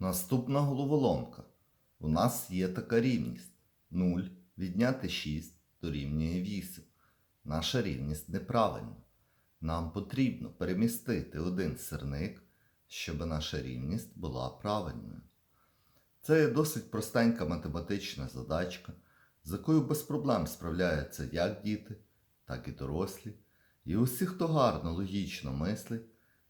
Наступна головоломка. У нас є така рівність. 0 відняти 6 дорівнює 8. Наша рівність неправильна. Нам потрібно перемістити один сирник, щоб наша рівність була правильною. Це є досить простенька математична задачка, з якою без проблем справляються як діти, так і дорослі. І усі, хто гарно логічно мислить,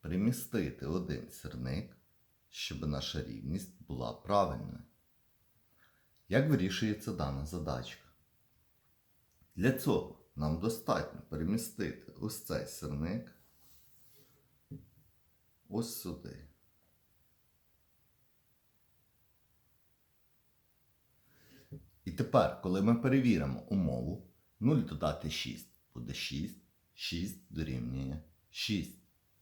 перемістити один сирник, щоб наша рівність була правильною. Як вирішується дана задачка? Для цього нам достатньо перемістити ось цей сирник ось сюди. І тепер, коли ми перевіримо умову, 0 додати 6 буде 6, 6 дорівнює 6.